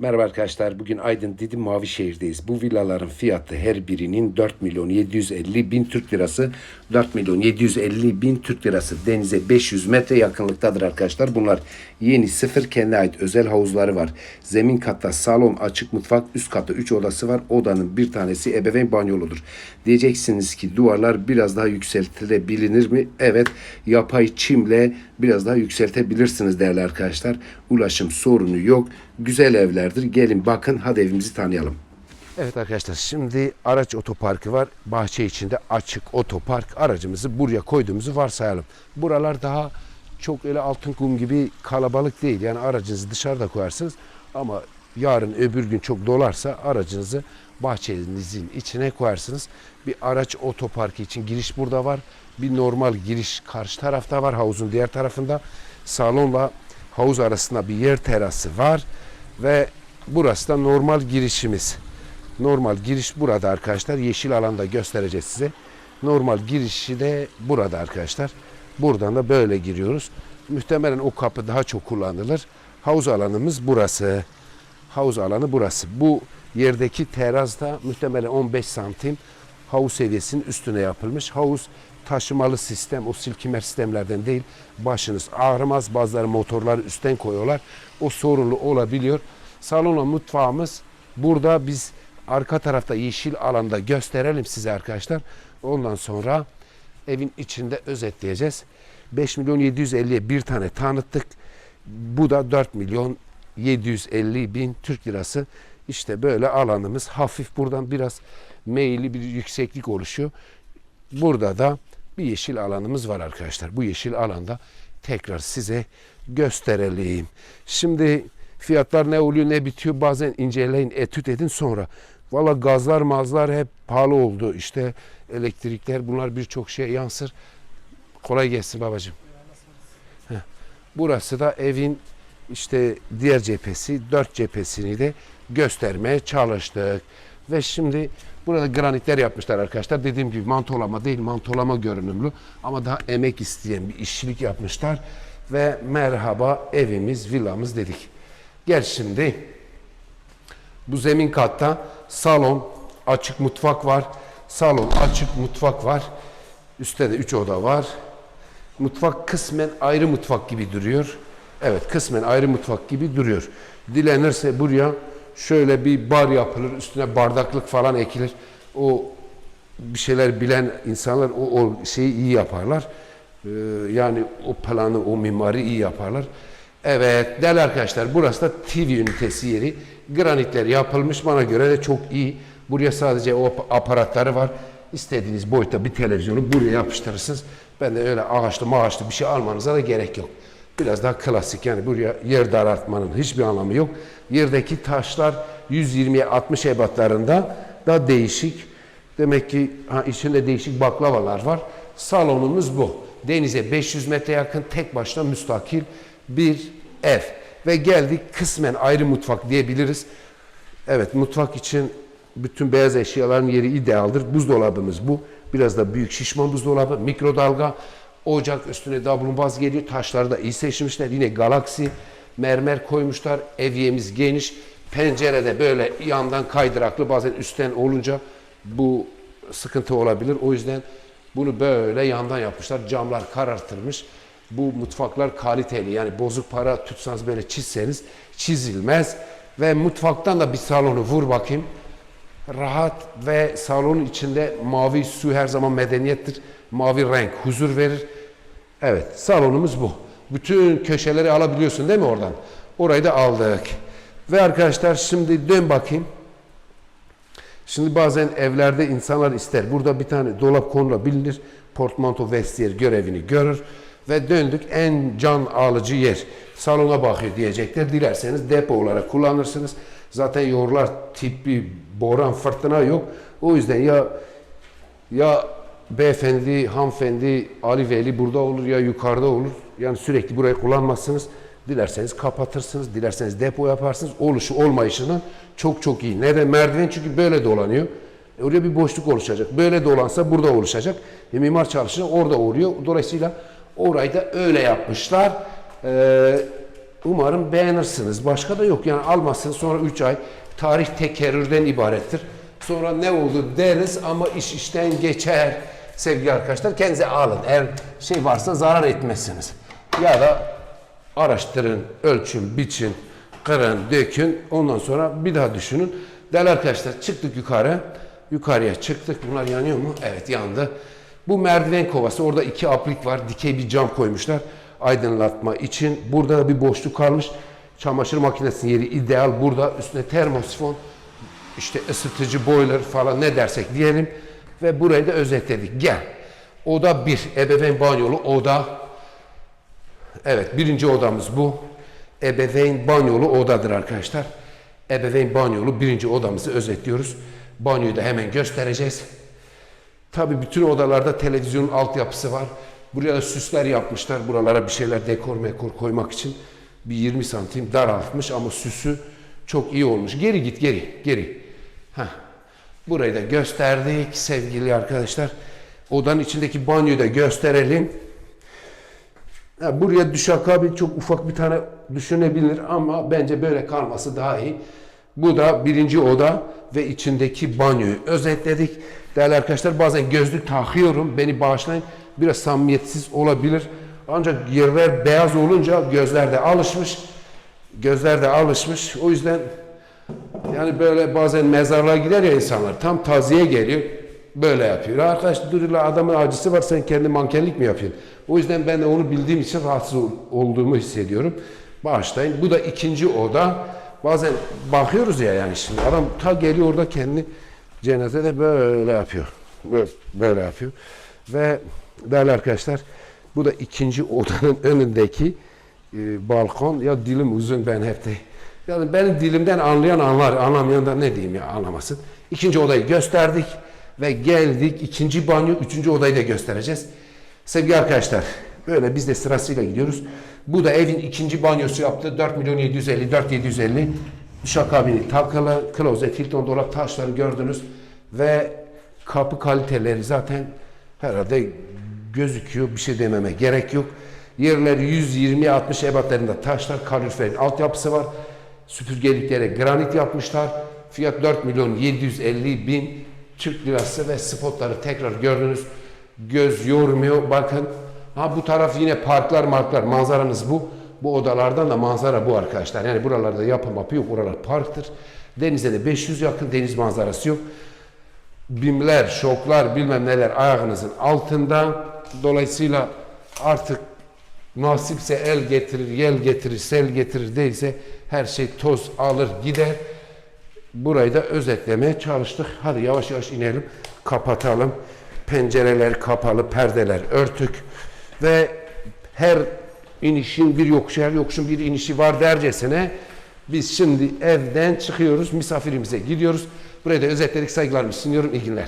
Merhaba arkadaşlar. Bugün Aydın Didim Mavişehir'deyiz. Bu villaların fiyatı her birinin 4 milyon 750 bin Türk lirası. 4 milyon 750 bin Türk lirası. Denize 500 metre yakınlıktadır arkadaşlar. Bunlar yeni sıfır kendine ait özel havuzları var. Zemin katta salon, açık mutfak, üst katta 3 odası var. Odanın bir tanesi ebeveyn banyoludur. Diyeceksiniz ki duvarlar biraz daha yükseltilebilir mi? Evet. Yapay çimle biraz daha yükseltebilirsiniz değerli arkadaşlar. Ulaşım sorunu yok. Güzel evlerdir. Gelin bakın hadi evimizi tanıyalım. Evet arkadaşlar şimdi araç otoparkı var. Bahçe içinde açık otopark. Aracımızı buraya koyduğumuzu varsayalım. Buralar daha çok öyle altın kum gibi kalabalık değil. Yani aracınızı dışarıda koyarsınız ama yarın öbür gün çok dolarsa aracınızı bahçenizin içine koyarsınız. Bir araç otoparkı için giriş burada var. Bir normal giriş karşı tarafta var. Havuzun diğer tarafında. Salonla havuz arasında bir yer terası var. Ve burası da normal girişimiz. Normal giriş burada arkadaşlar. Yeşil alanda göstereceğiz size. Normal girişi de burada arkadaşlar. Buradan da böyle giriyoruz. Muhtemelen o kapı daha çok kullanılır. Havuz alanımız burası. Havuz alanı burası. Bu yerdeki teras da muhtemelen 15 santim havuz seviyesinin üstüne yapılmış. Havuz taşımalı sistem, o silkimer sistemlerden değil. Başınız ağrımaz. Bazıları motorları üstten koyuyorlar. O sorunlu olabiliyor. Salonla mutfağımız burada biz arka tarafta yeşil alanda gösterelim size arkadaşlar. Ondan sonra evin içinde özetleyeceğiz. 5 milyon 750'ye bir tane tanıttık. Bu da 4 milyon 750 bin Türk lirası. İşte böyle alanımız hafif buradan biraz meyilli bir yükseklik oluşuyor. Burada da bir yeşil alanımız var arkadaşlar. Bu yeşil alanda tekrar size gösterelim. Şimdi fiyatlar ne oluyor ne bitiyor bazen inceleyin etüt edin sonra. Valla gazlar mazlar hep pahalı oldu. İşte elektrikler bunlar birçok şeye yansır. Kolay gelsin babacığım. Burası da evin işte diğer cephesi, dört cephesini de göstermeye çalıştık. Ve şimdi burada granitler yapmışlar arkadaşlar. Dediğim gibi mantolama değil, mantolama görünümlü ama daha emek isteyen bir işçilik yapmışlar. Ve merhaba evimiz, villamız dedik. Gel şimdi bu zemin katta salon, açık mutfak var. Salon, açık mutfak var. Üstte de üç oda var. Mutfak kısmen ayrı mutfak gibi duruyor. Evet kısmen ayrı mutfak gibi duruyor. Dilenirse buraya şöyle bir bar yapılır. Üstüne bardaklık falan ekilir. O bir şeyler bilen insanlar o, o şeyi iyi yaparlar. Ee, yani o planı, o mimari iyi yaparlar. Evet değerli arkadaşlar burası da TV ünitesi yeri. Granitler yapılmış bana göre de çok iyi. Buraya sadece o aparatları var. İstediğiniz boyutta bir televizyonu buraya yapıştırırsınız. Ben de öyle ağaçlı maaşlı bir şey almanıza da gerek yok. Biraz daha klasik yani buraya yer daraltmanın hiçbir anlamı yok. Yerdeki taşlar 120'ye 60 ebatlarında daha değişik. Demek ki ha, içinde değişik baklavalar var. Salonumuz bu. Denize 500 metre yakın tek başına müstakil bir ev. Ve geldik kısmen ayrı mutfak diyebiliriz. Evet mutfak için bütün beyaz eşyaların yeri idealdir. Buzdolabımız bu. Biraz da büyük şişman buzdolabı, mikrodalga, ocak üstüne dablumbaz geliyor. Taşları da iyi seçmişler. Yine galaksi mermer koymuşlar. Evyemiz geniş. Pencerede böyle yandan kaydıraklı bazen üstten olunca bu sıkıntı olabilir. O yüzden bunu böyle yandan yapmışlar. Camlar karartılmış. Bu mutfaklar kaliteli. Yani bozuk para tutsanız böyle çizseniz çizilmez. Ve mutfaktan da bir salonu vur bakayım rahat ve salonun içinde mavi su her zaman medeniyettir. Mavi renk huzur verir. Evet salonumuz bu. Bütün köşeleri alabiliyorsun değil mi oradan? Orayı da aldık. Ve arkadaşlar şimdi dön bakayım. Şimdi bazen evlerde insanlar ister. Burada bir tane dolap konulabilir. Portmanto vestiyer görevini görür. Ve döndük en can alıcı yer. Salona bakıyor diyecekler. Dilerseniz depo olarak kullanırsınız. Zaten yorular tipi boran fırtına yok. O yüzden ya ya beyefendi, hanımefendi, Ali Veli burada olur ya yukarıda olur. Yani sürekli burayı kullanmazsınız. Dilerseniz kapatırsınız, dilerseniz depo yaparsınız. Oluşu olmayışından çok çok iyi. Neden? Merdiven çünkü böyle dolanıyor. E oraya bir boşluk oluşacak. Böyle dolansa burada oluşacak. E mimar çalışınca orada oluyor. Dolayısıyla orayı da öyle yapmışlar. Ee, umarım beğenirsiniz. Başka da yok yani almasın sonra 3 ay tarih tekerrürden ibarettir. Sonra ne oldu deriz ama iş işten geçer. Sevgili arkadaşlar kendinize alın. Eğer şey varsa zarar etmezsiniz. Ya da araştırın, ölçün, biçin, kırın, dökün. Ondan sonra bir daha düşünün. Değerli arkadaşlar çıktık yukarı. Yukarıya çıktık. Bunlar yanıyor mu? Evet yandı. Bu merdiven kovası. Orada iki aplik var. Dikey bir cam koymuşlar. Aydınlatma için. Burada bir boşluk kalmış. Çamaşır makinesinin yeri ideal. Burada üstüne termosifon, işte ısıtıcı boiler falan ne dersek diyelim. Ve burayı da özetledik. Gel. Oda bir. Ebeveyn banyolu oda. Evet birinci odamız bu. Ebeveyn banyolu odadır arkadaşlar. Ebeveyn banyolu birinci odamızı özetliyoruz. Banyoyu da hemen göstereceğiz. Tabi bütün odalarda televizyonun altyapısı var. Buraya da süsler yapmışlar. Buralara bir şeyler dekor mekor koymak için. Bir 20 santim daraltmış ama süsü çok iyi olmuş. Geri git geri geri. Heh. Burayı da gösterdik sevgili arkadaşlar. Odanın içindeki banyoyu da gösterelim. Ha, buraya düşakabi çok ufak bir tane düşünebilir ama bence böyle kalması daha iyi. Bu da birinci oda ve içindeki banyoyu özetledik. Değerli arkadaşlar bazen gözlük takıyorum. Beni bağışlayın. Biraz samimiyetsiz olabilir. Ancak yerler beyaz olunca gözler de alışmış. Gözler de alışmış. O yüzden yani böyle bazen mezarlığa gider ya insanlar. Tam taziye geliyor. Böyle yapıyor. Arkadaş dur la adamın acısı var sen kendi mankenlik mi yapıyorsun? O yüzden ben de onu bildiğim için rahatsız ol- olduğumu hissediyorum. Bağışlayın. Bu da ikinci oda. Bazen bakıyoruz ya yani şimdi adam ta geliyor orada kendi cenazede böyle yapıyor. Böyle, böyle yapıyor. Ve değerli arkadaşlar bu da ikinci odanın önündeki e, balkon. Ya dilim uzun ben hep de. Yani benim dilimden anlayan anlar, anlamayan da ne diyeyim ya anlamasın. İkinci odayı gösterdik ve geldik. ikinci banyo, üçüncü odayı da göstereceğiz. Sevgili arkadaşlar, böyle biz de sırasıyla gidiyoruz. Bu da evin ikinci banyosu yaptı. 4 milyon 750, 4 750. Duşakabini takılı, klozet, Hilton dolap taşları gördünüz. Ve kapı kaliteleri zaten herhalde gözüküyor. Bir şey dememe gerek yok. Yerleri 120-60 ebatlarında taşlar, kaloriferin altyapısı var. Süpürgeliklere granit yapmışlar. Fiyat 4 milyon 750 bin Türk lirası ve spotları tekrar gördünüz. Göz yormuyor. Bakın. Ha bu taraf yine parklar marklar. Manzaranız bu. Bu odalardan da manzara bu arkadaşlar. Yani buralarda yapı yok. Buralar parktır. Denize de 500 yakın deniz manzarası yok. Bimler, şoklar bilmem neler ayağınızın altında. Dolayısıyla artık nasipse el getirir, yel getirir, sel getirir değilse her şey toz alır gider. Burayı da özetlemeye çalıştık. Hadi yavaş yavaş inelim, kapatalım. Pencereler kapalı, perdeler örtük ve her inişin bir yokuşu, her yokuşun bir inişi var dercesine biz şimdi evden çıkıyoruz, misafirimize gidiyoruz. Burayı da özetledik, saygılarımı sunuyorum, iyi günler.